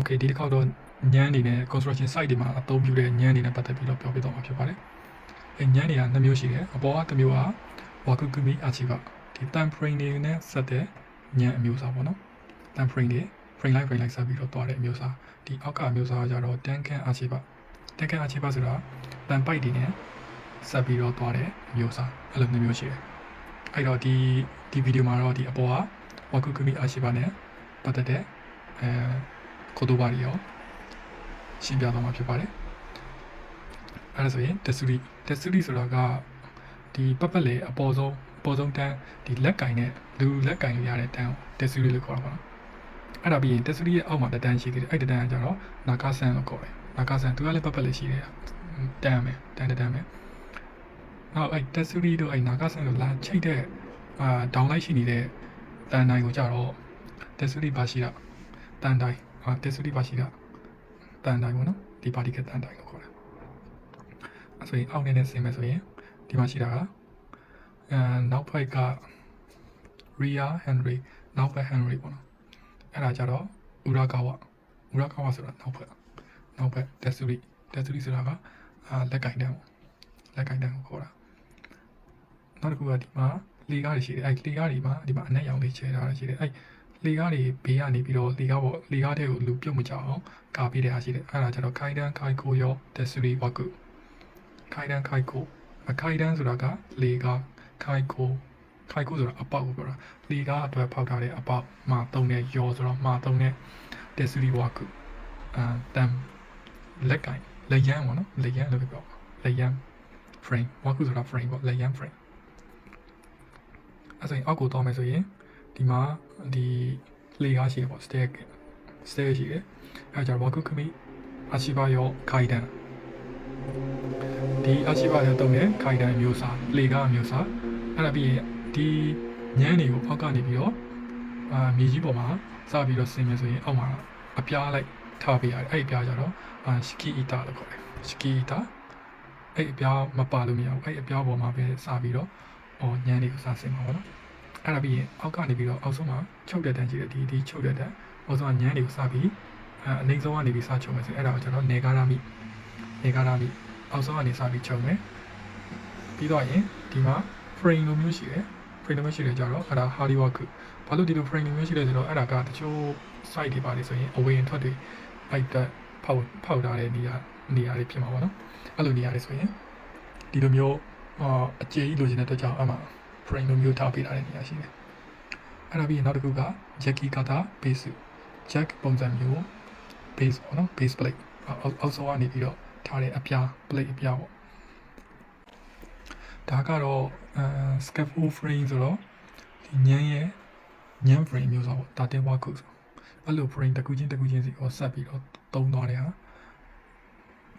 Okay ဒီတစ်ခေါက်တော့ညမ်းအနေနဲ့ construction site တွေမှာအသုံးပြုတဲ့ညမ်းအနေနဲ့ပတ်သက်ပြီးတော့ပြောပြတော့မှာဖြစ်ပါတယ်။အဲညမ်းတွေကနှစ်မျိုးရှိတယ်။အပေါ်ကတစ်မျိုးက Wakukumi Achiba ဒီ time frame တွေနဲ့ဆက်တဲ့ညမ်းအမျိုးအစားပေါ့နော်။ time frame တွေ frame line frame line ဆက်ပြီးတော့တွားတဲ့အမျိုးအစားဒီအောက်ကအမျိုးအစားကကြတော့ Tenkan Achiba Tenkan Achiba ဆိုတာ time pipe တွေနဲ့ဆက်ပြီးတော့တွားတဲ့အမျိုးအစားအဲ့လိုနှစ်မျိုးရှိတယ်။အဲ့တော့ဒီဒီဗီဒီယိုမှာတော့ဒီအပေါ်က Wakukumi Achiba နဲ့ပတ်သက်တဲ့အဲ ကိုတိုဘာတွေရောရှင်းပြသွားမှာဖြစ်ပါတယ်။အဲဒါဆိုရင် Tetsuri Tetsuri ဆိုတာကဒီပတ်ပတ်လေအပေါ်ဆုံးအပေါ်ဆုံးတန်းဒီလက်ကင်နဲ့လူလက်ကင်လို့ရတဲ့တန်းကို Tetsuri လို့ခေါ်တာပါနော်။အဲ့ဒါပြီးရင် Tetsuri ရဲ့အောက်မှာတစ်တန်းရှိသေးတယ်။အဲ့ဒီတန်းကကြတော့ Nakasan လို့ခေါ်တယ်။ Nakasan သူကလည်းပတ်ပတ်လေရှိတယ်။တန်းမယ်တန်းတစ်တန်းမယ်။နောက်အဲ့ Tetsuri တို့အဲ့ Nakasan တို့လာချိတ်တဲ့အာဒေါင်းလိုက်ရှိနေတဲ့တန်းတိုင်းကိုကြတော့ Tetsuri ပါရှိတာတန်းတိုင်း အာ Tetsuri ပါရှိတာတန်တိုင်းပေါ့နော်ဒီပါတီကတန်တိုင်းကိုခေါ်တာအဲဆိုရင်အောက်နေနဲ့ဆင်းမယ်ဆိုရင်ဒီမှာရှိတာကအဲနောက်ဘက်က Ria Henry နောက်ဘက် Henry ပေါ့နော်အဲ့ဒါကြတော့ Urakawa Urakawa ဆိုတာနောက်ဘက်နောက်ဘက် Tetsuri Tetsuri ဆိုတာကအာလက်ကင်တန်းပေါ့လက်ကင်တန်းကိုခေါ်တာနောက်တစ်ခုကဒီမှာလေကားတွေရှိတယ်အဲ့လေကားတွေမှာဒီမှာအနက်ရောင်လေးချဲထားတာရှိတယ်အဲ့ လေကားတွေဘေးကနေပြီးတော့လေကားပေါ့လေကားတွေကိုလူပြုတ်မကြအောင်ကာပေးတဲ့အားရှိတယ်အဲ့ဒါကျတော့ခိုင်တန်းခိုင်ကိုရောတက်စရီဝကုခိုင်တန်းခိုင်ကိုအခိုင်တန်းဆိုတာကလေကားခိုင်ကိုခိုင်ကိုဆိုတာအပေါက်ကိုပြောတာလေကားအတွက်ဖောက်ထားတဲ့အပေါက်မှာတုံးတဲ့ရောဆိုတော့မှာတုံးတဲ့တက်စရီဝကုအာတမ်လက်ကင်လက်ရန်ပေါ့နော်လက်ရန်လို့ပြောပါလက်ရန် frame ဝကုဆိုတာ frame ပေါ့လက်ရန် frame အဲ့ဆိုရင်အောက်ကိုတောင်းမယ်ဆိုရင် ဒီမှာဒီလေကားရှိတယ်ပေါ့ stair stair ရှိတယ်အဲကြတော့ waku kumi အာရှိဘာရောခိုင်တန်ဒီအာရှိဘာရောတုံးတဲ့ခိုင်တန်မျိုးစားလေကားမျိုးစားအဲ့ဒါပြီးရင်ဒီညမ်းတွေကိုအောက်ကနေပြီးတော့အာမြေကြီးပေါ်မှာစပြီးတော့ဆင်းမယ်ဆိုရင်အောက်မှာအပြားလိုက်ထားပေးရတယ်အဲ့ဒီအပြားကြတော့အာရှကီအီတာလို့ခေါ်တယ်ရှကီအီတာအဲ့ဒီအပြားမပါလို့မရဘူးအဲ့ဒီအပြားပေါ်မှာပဲစပြီးတော့ဟောညမ်းတွေကိုစဆင်းမှာပေါ့နော် အဲ့ဒါပြီးရင်အောက်ကနေပြီးတော့အောက်ဆုံးမှာချုပ်တဲ့တန်းရှိတယ်ဒီဒီချုပ်တဲ့တန်းအောက်ဆုံးကညမ်းတွေကိုစပြီးအဲအနိုင်ဆုံးကနေပြီးစချုပ်မယ်ဆိုရင်အဲ့ဒါကိုကျွန်တော်နေကာရာမိနေကာရာမိအောက်ဆုံးကနေစပြီးချုပ်မယ်ပြီးတော့ရင်ဒီမှာ frame လိုမျိုးရှိတယ် frame လိုမျိုးရှိတယ်ကြတော့အဲ့ဒါ hardy work ဘာလို့ဒီလို frame လိုမျိုးရှိလဲဆိုတော့အဲ့ဒါကတချို့ site တွေပါလေဆိုရင်အဝင်ထွက်တွေအဲ့တက်ဖောက်ဖောက်ထားတဲ့နေရာနေရာတွေဖြစ်မှာပေါ့နော်အဲ့လိုနေရာတွေဆိုရင်ဒီလိုမျိုးအာအကျေကြီးလိုချင်တဲ့အတွက်ကြောင့်အမှ frame လိုမျိုးထားပေးထားတဲ့နေရာရှိတယ်အဲ့ဒါပြီးရင်နောက်တစ်ခုက Jackie Kata base jack ပုံစံမျိုး base ပေါ့နော် base plate အောက်အောက်ဆုံးကနေပြီးတော့ထားတဲ့အပြား plate အပြားပေါ့ဒါကတော့အဲ scaffold frame ဆိုတော့ဒီညမ်းရဲ့ညမ်း frame မျိုးဆိုတော့တာတင်ဝါခုဆိုအဲ့လို frame တစ်ခုချင်းတစ်ခုချင်းစီကိုဆက်ပြီးတော့တုံးသွားတယ်ဟာ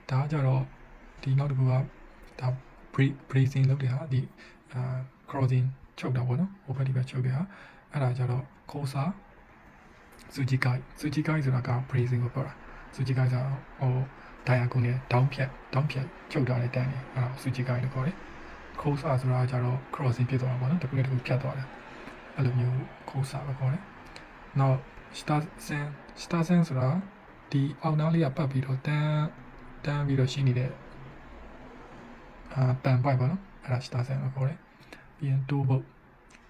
ဒါကကြတော့ဒီနောက်တစ်ခုကဒါ bracing လုပ်တဲ့ဟာဒီ အာ crossing ချုပ်တာပေါ့နော်ဟိုဘက်ဒီဘက်ချုပ်တဲ့ဟာအဲ့ဒါကြတော့ခိုးစားစူဂျီကိုင်စူဂျီကိုင်ဆိုတာက bracing ကိုပြောတာစူဂျီကိုင်ဆိုဟိုဒိုင်ယာကုန်းနဲ့ဒေါင်းဖြတ်ဒေါင်းဖြတ်ချုပ်ထားတဲ့တန်းနေအဲ့ဒါစူဂျီကိုင်လို့ခေါ်တယ်ခိုးစားဆိုတာကြတော့ crossing ဖြစ်သွားတာပေါ့နော်တစ်ခုနဲ့တစ်ခုဖြတ်သွားတယ်အဲ့လိုမျိုးခိုးစားပဲခေါ်တယ်နောက် star sen star sen ဆိုတာဒီအောက်နားလေးကပတ်ပြီးတော့တန်းတန်းပြီးတော့ရှိနေတဲ့အာပန်ပိုက်ပေါ့နော် အဲ့ဒါ star sen လို့ခေါ်တယ်ပြီးရင် two boat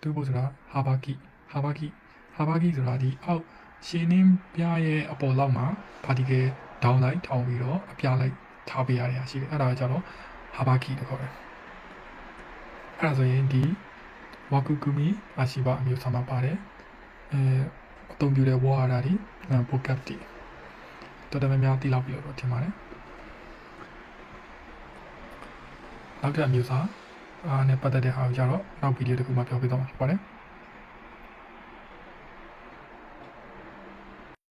two boat ဆိုတာ habaki habaki ဟာဘာဂီဆိုတာဒီအောက်ရှင်းနှင်းပြားရဲ့အပေါ်လောက်မှာပါတီကယ်ဒေါင်းလိုက်ထောင်းပြီးတော့အပြားလိုက်ထားပေးရတဲ့အရာရှိတယ်အဲ့ဒါကကြတော့ဟာဘာဂီလို့ခေါ်တယ်အဲ့ဒါဆိုရင်ဒီဝါကူကူမီအာရှိဘာအမျိုးအစားမှာပါတယ်အဲအသုံးပြုတဲ့ဝါဟာရာဒီပိုကပ်တီတော်တော်များများသိလောက်ပြီလို့ထင်ပါတယ်နောက်တစ်အမျိုးအစား အားနဲ့ပတ်သက်တဲ့အားကိုကြတော့နောက်ဗီဒီယိုတစ်ခုမှပြောပြသွားမှာဖြစ်ပါတယ်